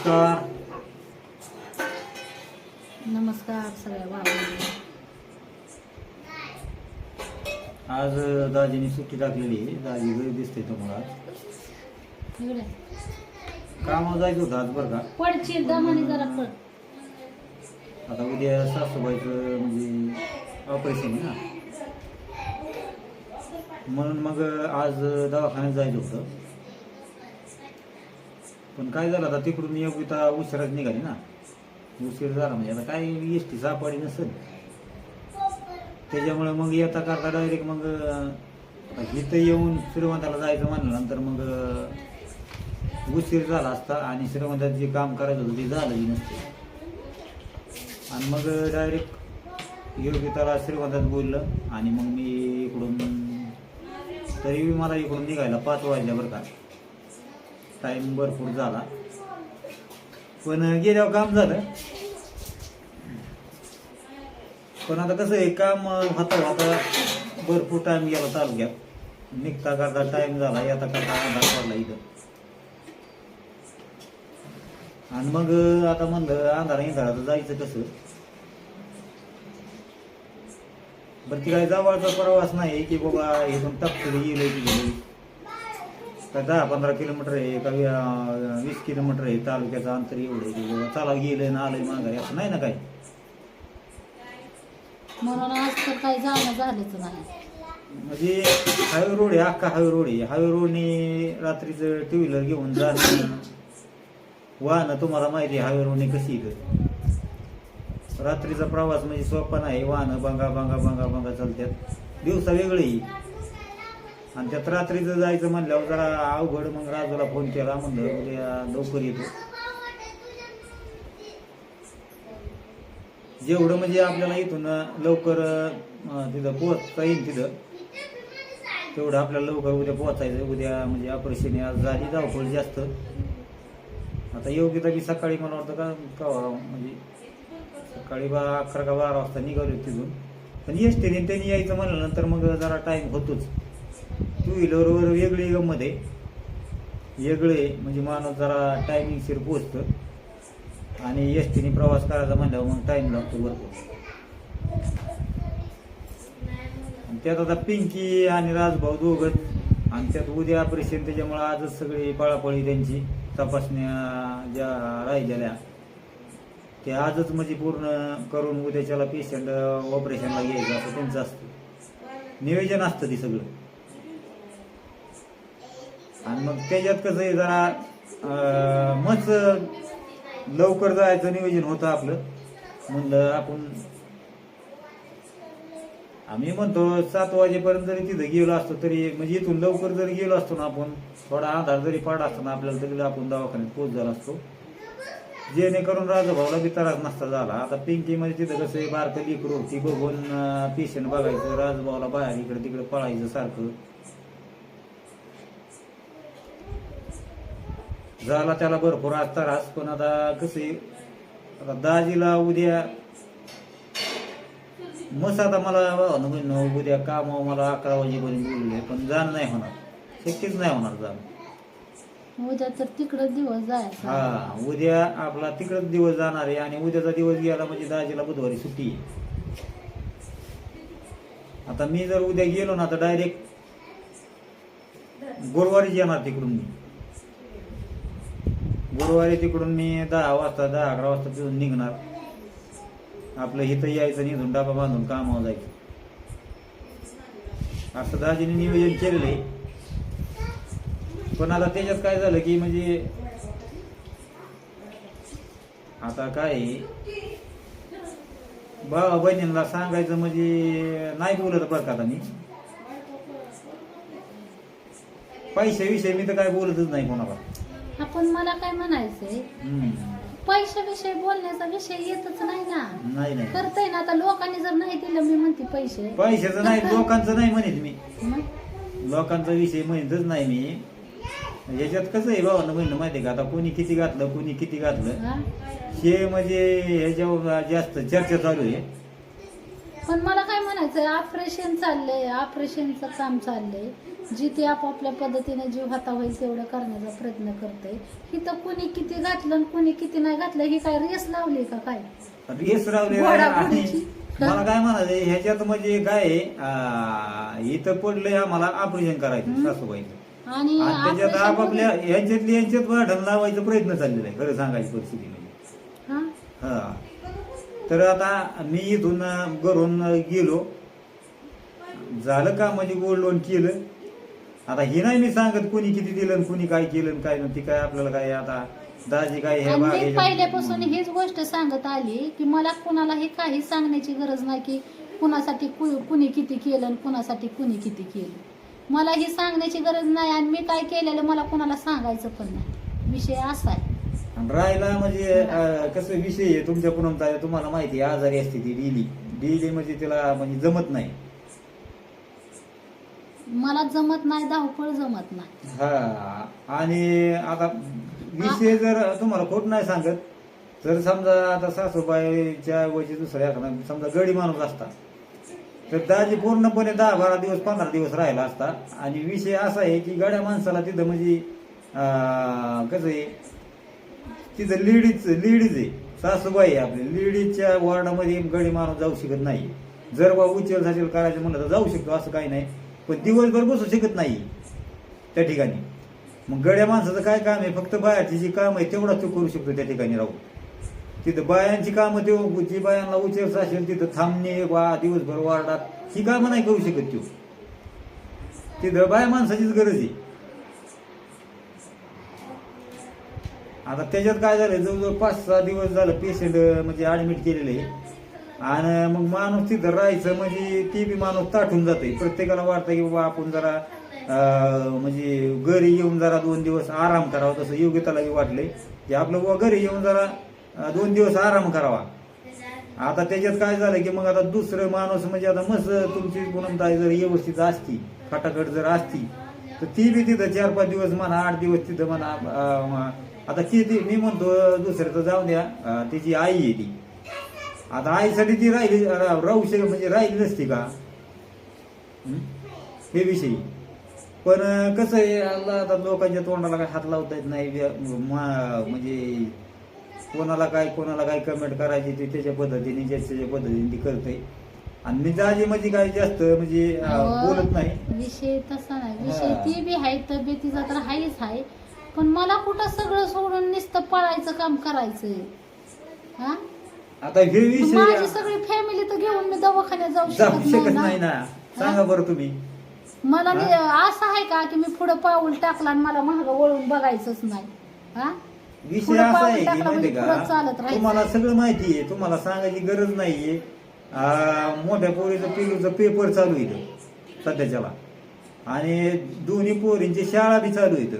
नमस्कार. नमस्कार सगळ्या. आज दाजीने सुट्टी टाकलेली आहे. दाजी घरी दिसते तुम्हाला. कामावर जायचं होतं आज बरं का? पडशील दमाने जरा पड. आता उद्या सासूबाईचं म्हणजे ऑपरेशन आहे ना. म्हणून मग आज दवाखान्यात जायचं होतं. पण काय झालं आता तिकडून योगिता उशिराच निघाली ना. उशीर झाला म्हणजे आता काय एस टी सापडी नसेल. त्याच्यामुळे मग येता करता डायरेक्ट मग इथं येऊन श्रीमंताला जायचं म्हणल्यानंतर मग उशीर झाला असता आणि श्रीमंतात जे काम करायचं होतं ते झालंही नसतं. आणि मग डायरेक्ट योग्यताला श्रीमंतात बोललं आणि मग मी इकडून तरी मला इकडून निघायला पाच वाजल्या बरं का? टाईम भरपूर झाला. पण गेल्यावर काम झालं. पण आता कसं आहे काम होता होता भरपूर टाइम गेला तालुक्यात. निघता करता टाइम झाला येता करता अंधार पडला इथं. आणि मग आता म्हणलं अंधारा इंधाराचं जायचं कसं? बरं ती काय जवळचा प्रवास नाही की बाबा इथून टपकडी गेलं. की गेलं का दहा पंधरा किलोमीटर आहे का वीस किलोमीटर आहे तालुक्याचं अंतर एवढं आहे चला गेलं ना आलंय माघारी असं नाही ना काय म्हणून आज तर काही जाणं झालंच नाही. म्हणजे हायवे रोड आहे अख्खा हायवे रोड आहे. हायवे रोडने रात्रीचं टू व्हीलर घेऊन जाणं वाहनं तुम्हाला माहिती आहे हायवे रोडने कशी इथं रात्रीचा प्रवास म्हणजे सोपा नाही वाहनं बांगा बांगा बांगा बांगा चालतात. दिवसा वेगळी आणि त्यात रात्रीचं जायचं म्हणल्यावर जरा अवघड मग राजूला फोन केला म्हणलं उद्या लवकर येतो. जेवढं म्हणजे आपल्याला इथून लवकर तिथं पोहोचता येईल तिथं तेवढं आपल्याला लवकर उद्या पोहोचायचं. उद्या म्हणजे ऑपरेशन आज झाली धावपळ जास्त. आता योग्यता मी सकाळी मला वाटतं का कवा म्हणजे सकाळी बा अकरा का बारा वाजता निघालो तिथून. पण एस टीने त्यांनी यायचं म्हणल्यानंतर मग जरा टाईम होतोच. टू व्हीलरवर वेगळी गंमत आहे. वेगळे म्हणजे माणूस जरा टायमिंगशीर पोचतं आणि एस टीने प्रवास करायचा म्हणल्यावर मग टाईम लागतो भरपूर. आणि त्यात आता पिंकी आणि राजभाऊ दोघंच. आणि त्यात उद्या ऑपरेशन त्याच्यामुळे आजच सगळी पळापळी त्यांची तपासण्या ज्या राहिलेल्या. ते आजच म्हणजे पूर्ण करून उद्याच्याला पेशंट ऑपरेशनला घ्यायचं असं त्यांचं असतं. नियोजन असतं ते सगळं. आणि मग त्याच्यात कसं आहे जरा मच लवकर जायचं नियोजन होतं आपलं. म्हणलं आपण आम्ही म्हणतो सात वाजेपर्यंत जरी तिथं गेलो असतो तरी म्हणजे इथून लवकर जरी गेलो असतो ना आपण थोडा आधार जरी पडला असतो ना आपल्याला तरी आपण दवाखान्यात पोच झाला असतो. जेणेकरून राजाभाऊला बी त्रास नसता झाला. आता पिंकीमध्ये तिथं कसं बारकं लिकरू होती बघून पेशंट बघायचं राजभाऊला बाहेर इकडे तिकडे पळायचं सारखं. झाला त्याला भरपूर आज त्रास पण आता कसं आता दाजीला उद्या मस्त आता मला भावानं उद्या काम मला अकरा वाजेपर्यंत बोलले पण जाणं नाही होणार. शक्यच नाही होणार जाणं. उद्या तर तिकडं दिवस जायचा. हा उद्या आपला तिकडच दिवस जाणार आहे आणि उद्याचा दिवस गेला म्हणजे दाजीला बुधवारी सुट्टी आता मी जर उद्या गेलो ना तर डायरेक्ट गुरुवारीच येणार तिकडून मी. गुरुवारी तिकडून मी दहा वाजता दहा अकरा वाजता तिथून निघणार. आपलं इथं यायचं निघून डाबा बांधून कामावर जायचं. असं दाजीने नियोजन केलेलं आहे. पण आता त्याच्यात काय झालं की म्हणजे आता काय आहे, भावा बहिणींना सांगायचं म्हणजे नाही बोलत बरं का आता मी पैशाविषयी मी तर काय बोलतच नाही कोणाला. आपण मला काय म्हणायचंय. पैशाविषयी बोलण्याचा विषय येतच नाही ना. नाही नाही. करतय ना आता लोकांनी जर नाही दिलं मी म्हणते पैसे. पैशाचं नाही लोकांचं नाही म्हणत मी. मग? लोकांचा विषय म्हणतच नाही मी. याच्यात कसं आहे भावानं म्हणणं माहिती आहे का? आता कोणी किती घातलं कोणी किती घातलं? हा? हे म्हणजे ह्याच्यावर जास्त चर्चा चालू आहे. पण मला काय म्हणायचंय ऑपरेशन चाललंय ऑपरेशनचं काम चाललंय. जी ती आपापल्या पद्धतीने जीव हाता होईल तेवढं करण्याचा प्रयत्न करते. इथं कुणी किती घातलं आणि कुणी किती नाही घातलं ही काय रेस लावली का काय? रेस घोडाघोडीची. मला काय म्हणायचं ह्याच्यात म्हणजे काय आहे, इथं पडलंय आम्हाला ऑपरेशन करायचं हम्म. सासूबाईचं. आणि आणि त्याच्यात operation आपापल्या यांच्यातली यांच्यात वाढण लावायचा प्रयत्न चाललेला आहे खरं सांगायची परिस्थिती म्हणजे हा? हा. तर आता मी इथून अं, घरून अं, गेलो. झालं का म्हणजे गोल्ड लोन केलं? आता हे नाही मी सांगत कोणी किती दिलं आणि कोणी काय केलं आणि काय नाही. ती काय आपल्याला काय आता दाजी काय ह्या आणि मी बागेच्या- पहिल्यापासून हीच गोष्ट सांगत आली की मला कुणालाही काही सांगण्याची गरज नाही की कुणासाठी कु- कुणी किती केलं आणि कुणासाठी कुणी किती केलं. मला ही सांगण्याची गरज नाही आणि मी काय केलेलं मला कुणाला सांगायचं पण नाही. विषय असा आहे. आणि राहिला म्हणजे अं, कसं विषय आहे तुमच्या पुनमता तुम्हाला माहिती आहे आजारी असते ती डेली. डेली म्हणजे तिला म्हणजे जमत नाही. मला जमत नाही धावपळ जमत नाही. हा आणि आता विषय जर तुम्हाला खोट नाही सांगत तर समजा आता सासूबाईच्या वयची दुसऱ्या एखादा समजा गडी माणूस असता तर दाजी पूर्णपणे दहा बारा दिवस पंधरा दिवस राहिला असता. आणि विषय असा आहे की गड्या माणसाला तिथं म्हणजे अं, कसं आहे तिथं लेडीज लेडीज आहे. सासूबाई आहे आपली. लेडीजच्या वॉर्डामध्ये गडी माणूस जाऊ शकत नाही. जर बा उचल साचल करायचं म्हणलं तर जाऊ शकतो असं काही नाही. पण दिवसभर बसू शकत नाही. त्या ठिकाणी. मग गड्या माणसाचं काय काम आहे? फक्त बायाची जी काम आहे तेवढाच तो करू शकतो त्या ठिकाणी राहू तिथं बायांची कामं ते जी बायांना उचल असेल तिथं थांबणे वा दिवसभर वार्डात ही कामं नाही करू शकत तो तिथं बाया माणसाचीच गरज आहे. आता त्याच्यात काय झालं जवळजवळ पाच सहा दिवस झालं पेशंट म्हणजे ॲडमिट केलेले. आहे आणि मग माणूस तिथं राहायचं म्हणजे ती बी माणूस ताठून जाते प्रत्येकाला वाटतं की बाबा आपण जरा म्हणजे घरी येऊन जरा दोन दिवस आराम करावा तसं योग्यताला बी वाटले की आपलं बुवा घरी येऊन जरा दोन दिवस आराम करावा. आता त्याच्यात काय झालं की मग आता दुसरं माणूस म्हणजे आता मस्त तुमची गुणमताई जर व्यवस्थित असती खटाखट जर असती तर ती बी तिथं चार पाच दिवस म्हणा आठ दिवस तिथं म्हणा आता ती मी म्हणतो दुसऱ्याचं जाऊ द्या तिची आई आहे ती. आता आईसाठी ती राहिली राहू शक म्हणजे राहिली नसती का? हं? विषयी. पण कसं आहे आता आता लोकांच्या तोंडाला काय हात लावता येत नाही म्हणजे कोणाला काय कोणाला काय कमेंट करायची ते त्याच्या पद्धतीने ज्याच्या पद्धतीने ती करते आणि मी दाजी म्हणजे काय जास्त म्हणजे बोलत नाही. विषय तसा नाही. विषय. ती बी आहे तब्येतीचा तर आहेच आहे. पण मला कुठं सगळं सोडून नुसतं पळायचं काम करायचंय? हा? आता हे विषय माझी सगळी फॅमिली तर घेऊन मी दवाखान्यात जाऊ जाऊ शकत शकत नाही नाही ना. सांगा बरं तुम्ही. मला असं आहे का की मी पुढे पाऊल टाकला आणि मला महाग वळून बघायचंच नाही? हा? विषय पुढं असा पाऊल आहे की टाकलं माहितीये म्हणजे पुढं चालत का राहायचं. तुम्हाला सगळं माहिती आहे तुम्हाला सांगायची गरज नाहीये. आ, मोठ्या पोरीचं पिलूचं पेपर चालू आहे इथं, सध्याच्याला. आणि दोन्ही पोरींची शाळा बी चालू आहे इथं.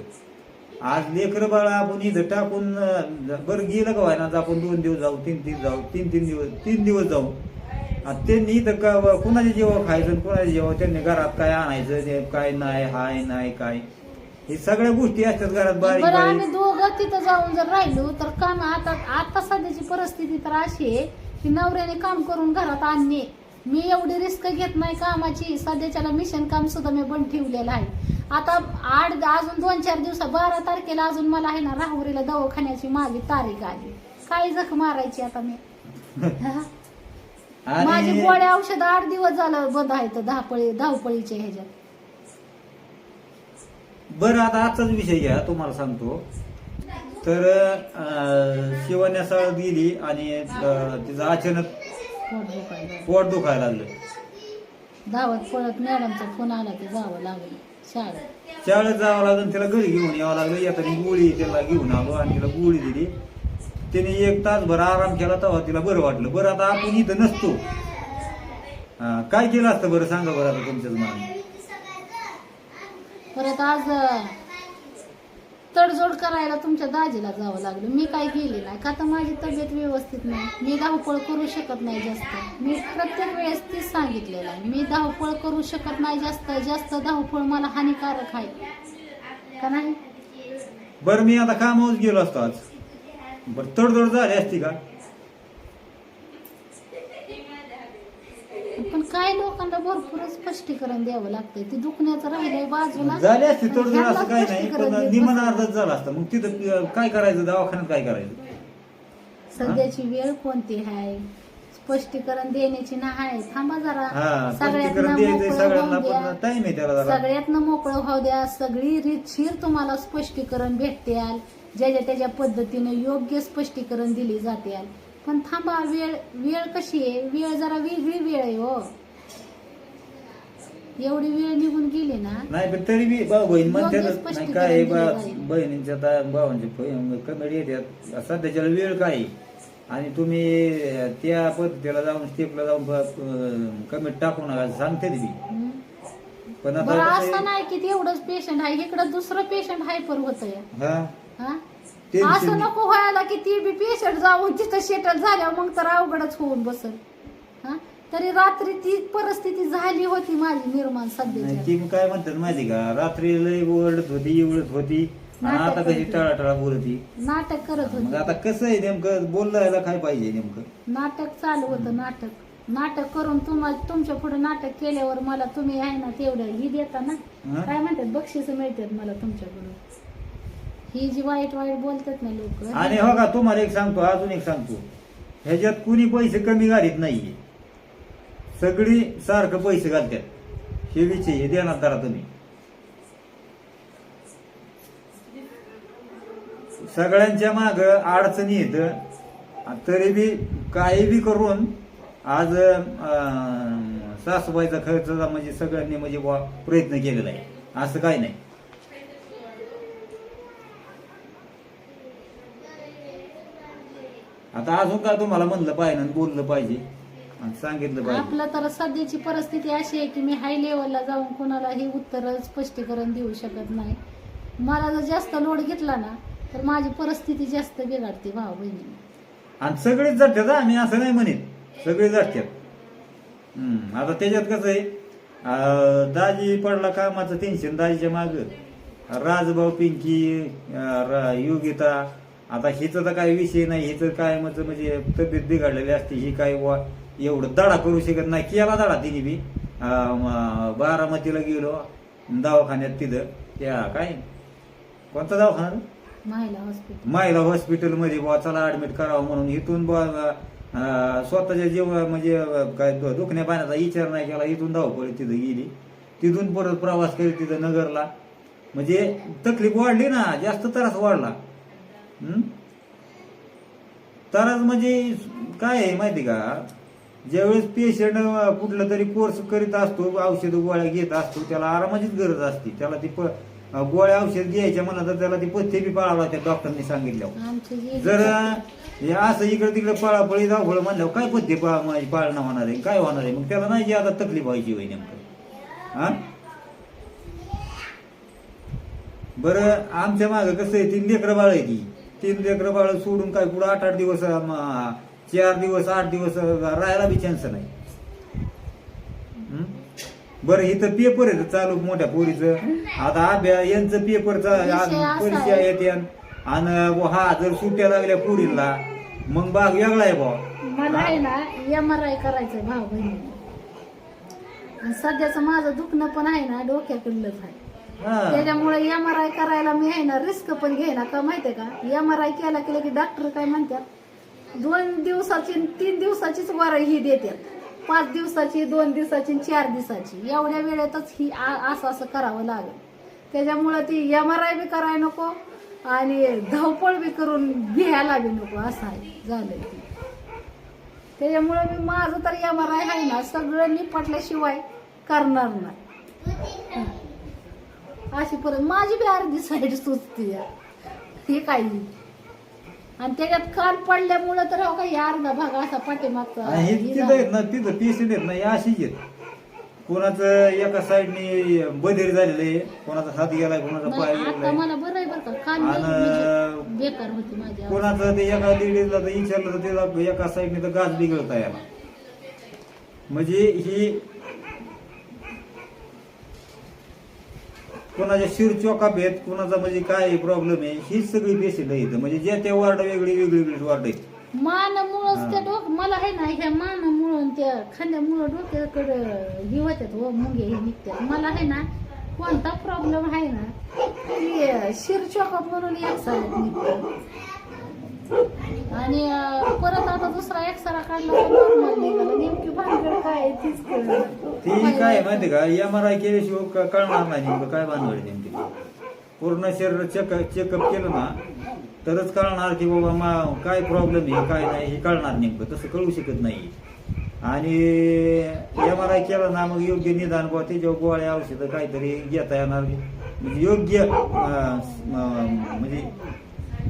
आज लेकर बाळा आपण इथं टाकून बरं गेलं का व्हायना आपण दोन दिवस जाऊ तीन तीन जाऊ तीन तीन दिवस तीन दिवस जाऊ. त्यांनी इथं का कुणाच्या जेव्हा खायचं कुणाच्या जेव्हा त्यांनी घरात काय आणायचं काय नाही हाय नाही काय. हे सगळ्या गोष्टी असतात घरात बारीक बरं आम्ही दोघं तिथं जाऊन जर राहिलो तर काम आता आता सध्याची परिस्थिती तर अशी आहे की नवऱ्याने काम करून घरात आणणे. मी एवढी रिस्क घेत नाही कामाची. सध्याच्याला मिशन काम सुद्धा मी बंद ठेवलेलं आहे. आता आठ अजून दोन चार दिवसा बारा तारखेला अजून मला आहे ना राहुरीला दवाखान्याची माझी तारीख आली. काय जख मारायची आता मी? माझी गोळ्या औषध आठ दिवस झालं बंद आहेत धापळी धावपळीचे ह्याच्यात. बरं आता आजचाच विषय घ्या तुम्हाला सांगतो. तर अं, शिवण्या सळत गेली आणि अं, तिचं अचानक पोट दुखायला. पोट दुखायला लागलं. धावत पळत मॅडमचा फोन आला की जावं लागलं. शाळेत. जावं लागलं तिला घरी घेऊन यावं लागलं. येताना गोळी त्याला घेऊन आलो आणि तिला गोळी दिली. तिने एक तासभर आराम केला तेव्हा तिला बरं वाटलं. बरं आता आपण इथं नसतो. काय केलं असतं बरं? सांगा बरं आता तुमच्याच मनाने परत आज तडजोड करायला तुमच्या दाजीला जावं लागलं. मी काय गेले नाही. का तर माझी तब्येत व्यवस्थित नाही. मी धावपळ करू शकत नाही जास्त. मी प्रत्येक वेळेस तीच सांगितलेलं आहे. मी धावपळ करू शकत नाही जास्त. जास्त धावपळ मला हानिकारक आहे. का नाही? बरं मी आता कामावर गेलो असतो आज. बरं तडजोड झाली असती का पण काय लोकांना भरपूर स्पष्टीकरण द्यावं लागतंय. ती दुखण्याचं राहिलंय बाजूला. झाले असते असं काही नाही पण निमन. अर्धच झालं असतं. मग तिथं काय करायचं? दवाखान्यात काय करायचं? सध्याची वेळ कोणती आहे स्पष्टीकरण देण्याची नाही थांबा जरा. हा सगळ्यांना स्पष्टीकरण. पण टाइम आहे त्याला जरा. सगळ्यातनं मोकळं व्हाऊ द्या. सगळी रीतशीर तुम्हाला स्पष्टीकरण भेटत्याल. ज्याच्या त्याच्या पद्धतीनं योग्य स्पष्टीकरण दिली जात्याल. पण थांबा वेळ वेळ कशी आहे? वेळ जरा वेगळी वेळ आहे हो. एवढी वेळ निघून गेली ना नाही पण तरी बी भाऊ बहीण म्हणते योग्य नाही काय आहे बा. बहिणींच्या ता- भावांचे कमेडी येतात सध्याच्या वेळ काय आहे? आणि तुम्ही त्या पद्धतीला जाऊन स्टेपला जाऊन कमेंट टाकू नका सांगते ती हम्म. पण आता बरं असं? नाही की तेवढंच पेशंट आहे इकडं दुसरं पेशंट हायपर होतंय हा. असं नको व्हायला की ती बी पेशंट जाऊन तिथं सेटल झाल्या मग तर अवघडच होऊन बसल तरी रात्री ती परिस्थिती झाली होती माझी निर्माण नाही सध्याच्या ती काय म्हणतात माहिती का? रात्री लय ओरडत होती इवडत होती आणि नाटक आता कशी. टाळाटाळा बोलती. नाटक करत मग होती आता कसं आहे नेमकं? बोलायला काय पाहिजे नेमकं? नाटक चालू होतं नाटक. नाटक करून तुम्हाला तुमच्यापुढे नाटक केल्यावर मला तुम्ही आहे ना तेवढं ही देता ना? हा? काय म्हणतात? बक्षीस मिळतात मला तुमच्याकडून. ही जी वाईट वाईट बोलतात ना लोक. आणि हो का तुम्हाला एक सांगतो अजून एक सांगतो. ह्याच्यात कुणी पैसे कमी घालीत नाहीये. सगळी सारखं पैसे घालतात हे विषय हे देणार करा तुम्ही. सगळ्यांच्या माग अडचणी येत तरी बी काही बी करून आज सासूबाईचा खर्च म्हणजे सगळ्यांनी म्हणजे बुवा प्रयत्न केलेला आहे. असं काही नाही. आता अजून काय तुम्हाला म्हणलं पाहिजे आणि बोललं पाहिजे? आणि सांगितलं पाहिजे आपलं तर सध्याची परिस्थिती अशी आहे की मी हाय लेवलला जाऊन कोणालाही उत्तर स्पष्टीकरण देऊ शकत नाही. मला जर जास्त लोड घेतला ना तर माझी परिस्थिती जास्त बिघडते भाऊ बहिणी. आणि सगळेच जातात हा, मी असं नाही म्हणत. सगळे जातात. हम्म, आता त्याच्यात कसं आहे? अं, दाजी पडला कामाचं टेन्शन दाजीच्या माग. राजभाऊ पिंकी अं, रा- योगिता आता हिचं तर काही विषय नाही हिचं काय म्हणजे म्हणजे तब्येत बिघडलेली असते ही काय वा एवढं दडा करू शकत नाही. केला दडा तिने बी. बारामतीला गेलो दवाखान्यात तिथं. त्या काय? कोणता दवाखाना? महिला हॉस्पिटल हॉस्पिटलमध्ये बुवा चला ऍडमिट करावं म्हणून इथून स्वतःच्या जीव म्हणजे काय दुखण्या पाण्याचा विचार नाही केला. इथून धावपळी तिथं गेली. तिथून परत प्रवास केला तिथं नगरला. म्हणजे तकलीफ वाढली ना जास्त त्रास वाढला? त्रास म्हणजे काय आहे माहिती का? ज्यावेळेस पेशंट कुठला तरी कोर्स करीत असतो औषध गोळ्या घेत असतो त्याला आरामाचीच गरज असते. त्याला ती गोळ्या औषध घ्यायच्या म्हणलं तर त्याला ती पथ्य बी पाळावं लागते डॉक्टरनी सांगितल्यावर. जी जर असं इकडे तिकडे पळापळी धावपळ म्हणल्यावर काय पथ्य पाळणं होणार आहे? काय होणार आहे? मग त्याला नाही जी आता तकलीफ व्हायची होय नेमकं. हा? बरं आमच्या मागं कसं आहे तीन लेकरं बाळ आहे ती. तीन लेकरं बाळ सोडून काय पुढे आठ आठ दिवस चार दिवस आठ दिवस राहायला बी चान्स नाही? बरं इथं पेपर आहे चालू मोठ्या पोरीचं. आता अभ्या यांचं पेपरचा परीक्षा. येते आणि हा जर सुट्ट्या लागल्या पोरीला मग बाग वेगळा आहे ना एम आर आय करायचंय भाऊ बहिणी. सध्याचं माझं दुखणं पण आहे ना डोक्याकडलंच आहे हा. त्याच्यामुळे एम आर आय करायला मी आहे ना रिस्क पण घेणार का माहितीये का? एम आर आय केला केलं की डॉक्टर काय म्हणतात? दोन दिवसाची तीन दिवसाचीच वर ही देतात पाच दिवसाची दोन दिवसाची आणि चार दिवसाची. एवढ्या वेळेतच ही आ- असं असं करावं लागेल. त्याच्यामुळं ती एम आर आय बी करायला नको आणि धावपळ बी करून घ्यायला बी नको असं आहे. झालं ते. त्याच्यामुळे मी माझं तर एम आर आय आहे ना सगळं निपटल्याशिवाय करणार नाही. अशी परत माझी बी अर्धी साईड सुचते हे काही आणि त्याच्यात काल पडल्यामुळं तर हो काही अर्धा भाग असा पाठीमागचा आणि हे तिथं. आहेत ना तिथं पेशंट आहेत ना हे अशीच आहेत कोणाचं एका साईडने बधीर झालेलं आहे कोणाचा हात गेलाय कोणाचा पाय नाही, आता गेलाय मला बरं आहे बरं का काल मी आणि म्हणजे बेकार होती माझी अवस्था. कोणाचं ते एका लेडीजला तर विचारलं तर त्याला एका साईडने तर गाज बिघडता याला म्हणजे ही कोणाच्या शिर चोकाप आहेत कोणाचा म्हणजे काय प्रॉब्लेम आहे हीच सगळी पेशंट आहेत म्हणजे ज्या त्या वार्ड वेगळी वेगळी वेगळी वार्ड आहेत मानामुळंच हा. त्या डोक मला आहे ना ह्या मानामुळं त्या खांद्यामुळं डोक्याकडं हे होत्यात व मुंगे हे निघतात. मला आहे ना कोणता प्रॉब्लेम आहे ना की शिर चॉकअप म्हणून एक साल निघतं. आणि परत आता दुसरा एक्सरा काढला नेमकी भानगड काय तीच ती काय माहिती का? एम आर आय केल्याशिवाय कळणार नाही नेमकं काय भानगड नेमकी पूर्ण शरीर चेक चेकअप केलं ना तरच कळणार की बाबा मा काय प्रॉब्लेम आहे काय नाही हे कळणार नेमकं. तसं कळू शकत नाही. आणि एम आर आय केला ना मग योग्य निदान बुवा त्याच्यावर गोळ्या औषधं काहीतरी घेता येणार म्हणजे योग्य म्हणजे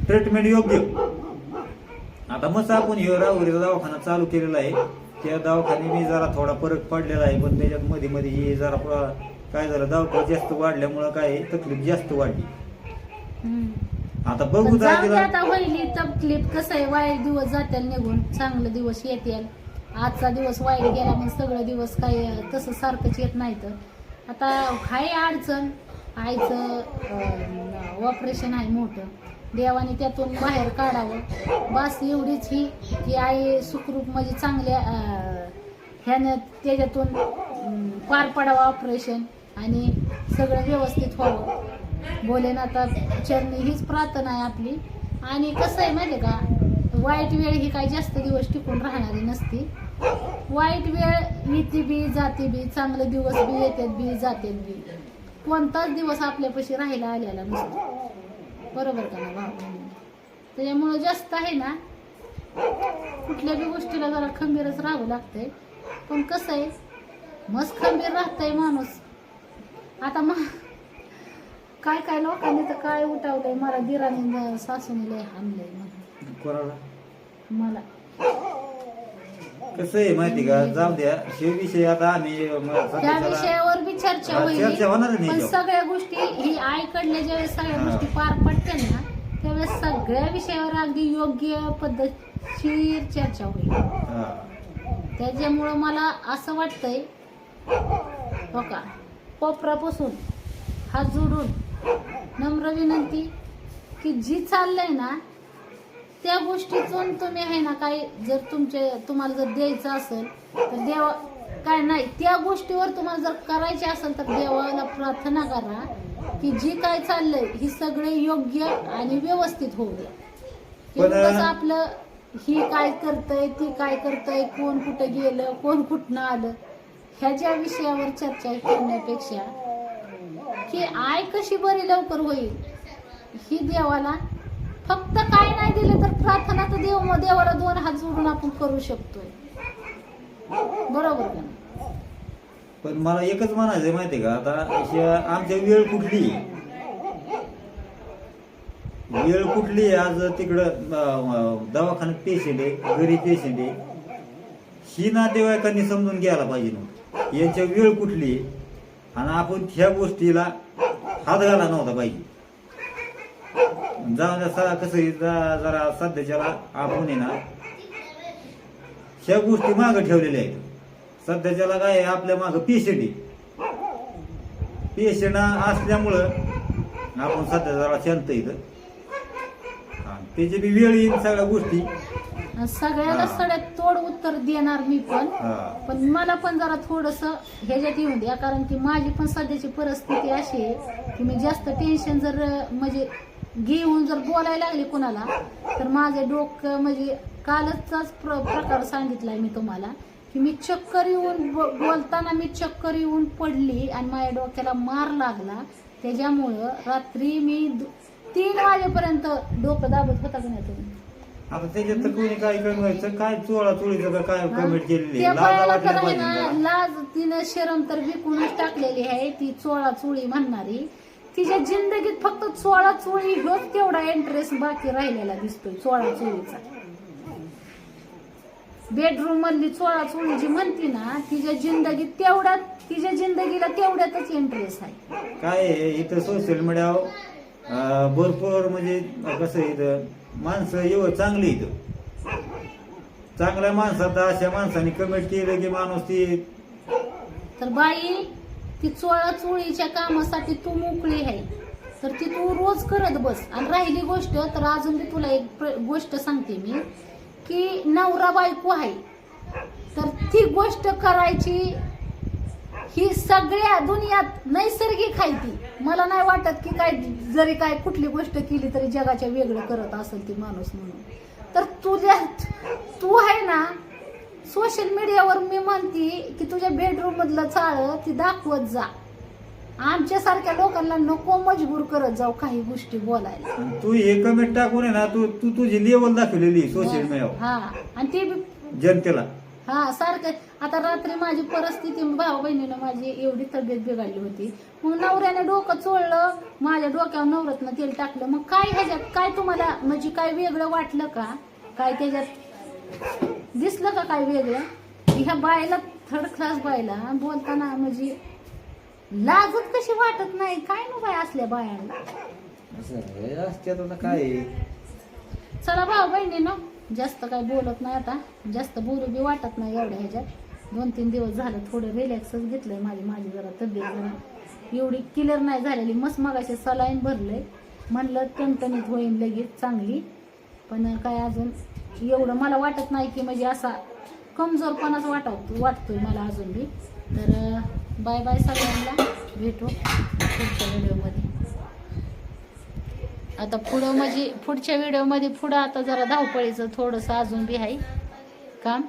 ट्रीटमेंट योग्य. आता मस्त आपण राहुरीचा दवाखाना चालू केलेला आहे. त्या दवाखाने मी जरा थोडा फरक पडलेला आहे पण त्याच्यात मध्ये मध्ये हे जरा काय झालं दवाखाना जास्त वाढल्यामुळं काय तकलीफ जास्त वाढली. आता बघू जाऊ दे दाखला आता वहिली तकलीफ कसं आहे? वाईट दिवस जातील निघून चांगले दिवस येतील आजचा दिवस वाईट गेला मग सगळे दिवस काय तसं सारखंच येत नाही तर. आता हाय अडचण आईचं ऑपरेशन आहे मोठं. देवाने त्यातून बाहेर काढावं. बस एवढीच ही की आई सुखरूप म्हणजे चांगल्या ह्यानं त्याच्यातून पार पडावं ऑपरेशन आणि सगळं व्यवस्थित व्हावं. भोलेनाथा चरणी हीच प्रार्थना आहे आपली. आणि कसं आहे माहिती आहे का वाईट वेळ ही काही जास्त दिवस टिकून राहणारी नसती. वाईट वेळ येते बी जाते बी चांगले दिवस बी येतात बी जातात बी. कोणताच दिवस आपल्यापाशी राहायला आलेला नसतो. बरोबर का ना भाऊ त्याच्यामुळं जास्त आहे ना कुठल्या बी गोष्टीला जरा खंबीरच राहावं लागतंय. पण कसं आहे मस्त खंबीर राहतंय माणूस. आता मग काय काय लोकांनी तर काय उठावलंय मला दिराने सासूने लय हाणलंय. कोणाला? मला. कसं आहे माहिती का? जाऊ द्या हे विषय आता आम्ही त्या विषयावर बी चर्चा होईल. चर्चा होणार नाही पण. सगळ्या गोष्टी ही आईकडल्या ज्यावेळेस सगळ्या. गोष्टी पार पडतील ना त्यावेळेस सगळ्या विषयावर अगदी योग्य पद्धतशीर चर्चा होईल. त्याच्यामुळं मला असं वाटतंय हो का? कोपरापासून हात जोडून नम्र विनंती की जी चाललंय ना त्या गोष्टीतून तुम्ही आहे ना काही जर तुमचे तुम्हाला जर द्यायचं असेल तर देवा काय नाही त्या गोष्टीवर तुम्हाला जर करायचे असेल तर देवाला प्रार्थना करा. की जी काय चाललंय ही सगळे योग्य आणि व्यवस्थित होऊ द्या पण- एवढंच आपलं ही काय करतय ती काय करतय कोण कुठं गेलं कोण कुठनं आलं ह्याच्या विषयावर चर्चा करण्यापेक्षा की आय कशी बरी लवकर होईल ही देवाला फक्त काय नाही दिलं तर प्रार्थना तर देव देवाला दोन हात जोडून आपण करू शकतोय बरोबर का नाही? पण मला एकच म्हणायचं माहिती का? आता आमच्या वेळ कुठली? वेळ कुठली आहे? आज तिकडं दवाखान्यात पेशंट आहे घरी पेशंट आहे. ही नातेवाईकांनी समजून घ्यायला पाहिजे ना. यांच्या वेळ कुठली आहे? आणि आपण ह्या गोष्टीला हात घाला नव्हता पाहिजे. जाऊन द्या कसं जा- जरा सध्याच्याला आपण आहे ना ह्या गोष्टी मागं ठेवलेल्या आहेत. सध्याच्याला काय आहे, आपल्या मागं पेशंट आहे पेशंट असल्यामुळं आपण सध्या जरा शांत इथं. त्याची बी वेळ येईल सगळ्या गोष्टी. सगळ्याला हा. सगळ्यात तोड उत्तर देणार मी पण. हा. पण मला पण जरा थोडस ह्याच्यात येऊन द्या कारण की माझी पण सध्याची परिस्थिती अशी आहे की मी जास्त टेन्शन जर अं, म्हणजे घेऊन जर बोलायला लागले कोणाला तर माझे डोकं म्हणजे कालचाच प्र प्रकार सांगितलाय मी तुम्हाला. की मी चक्कर येऊन बोलताना मी चक्कर येऊन पडली आणि माझ्या डोक्याला मार लागला. त्याच्यामुळं रात्री मी तीन वाजेपर्यंत डोकं दाबत होता का नाही तुम्ही? आता त्याच्यात तर कोणी काय करायचं काय चोळा चोळीचं का काय कमेंट केलेली त्या आहे लाजा ना तिनं शरम तर विकूनच टाकलेली आहे ती चोळा चोळी म्हणणारी. तिच्या जिंदगीत फक्त चोळा चोळी ह्योच तेवढा इंटरेस्ट बाकी राहिलेला दिसतोय चोळा चोळीचा बेडरूम मधली चोळा चोळी जी म्हणती ना तिच्या जिंदगीत तेवढ्यात तिच्या जिंदगीला तेवढ्यातच इंटरेस्ट आहे. काय आहे, इथं सोशल मीडियावर अं, भरपूर म्हणजे कसं आहे इथं माणसं एव चांगली इथं चांगल्या माणसात अशा माणसाने कमेंट केलं की माणूस ती तर बाई ती चोळा चोळीच्या कामासाठी तू मोकळी आहे. तर ती तू रोज करत बस. आणि राहिली गोष्ट तर अजून मी तुला एक प्र- गोष्ट सांगते मी. की नवरा बायको आहे. तर ती गोष्ट करायची ही सगळ्या दुनियात नैसर्गिक आहे ती. मला नाही वाटत की काय जरी काय कुठली गोष्ट केली तरी जगाच्या वेगळं करत असेल ती माणूस म्हणून. तर तुझ्या तू आहे ना सोशल मीडियावर मी म्हणते की तुझ्या बेडरूम मधलं चाळ ती दाखवत जा. आमच्यासारख्या लोकांना नको मजबूर करत जाऊ काही गोष्टी बोलायला. तू हे कमेंट टाकून आहे ना तू तू तुझी लेवल दाखवलेली सोशल मीडियावर हा आणि ते बी जनतेला. हा सारखं. आता रात्री माझी परिस्थिती भाऊ बहिणीनं माझी एवढी तब्येत बिघडली होती. मग नवऱ्याने डोकं चोळलं माझ्या डोक्यावर नवरत्न तेल टाकलं. मग काय ह्याच्यात काय तुम्हाला म्हणजे काय वेगळं वाटलं का? काय त्याच्यात दिसलं का काय वेगळं? ह्या बायला थर्ड क्लास बायला बोलताना म्हणजे लाजत कशी वाटत नाही? काय ना बाय असल्या बायांना. असत्यात आता काय? आहे? चला भाऊ बहिणीनं जास्त काय बोलत नाही आता. जास्त बोलू बी वाटत नाही एवढ्या ह्याच्यात. दोन तीन दिवस झालं थोडं रिलॅक्सच घेतलंय माझी माझी जरा तब्येत जरा. एवढी क्लिअर नाही झालेली मस्त मगाशी सलाईन भरलंय. म्हणलं टणटणीत होईन लगेच चांगली. पण काय अजून एवढं मला वाटत नाही की म्हणजे असा कमजोरपणाच वाटत वाटतोय मला अजून बी. तर बाय बाय सगळ्यांना. भेटू पुढच्या व्हिडिओमध्ये. आता पुढं म्हणजे पुढच्या व्हिडिओमध्ये पुढं आता जरा धावपळीचं थोडंसं अजून बी आहे. काम?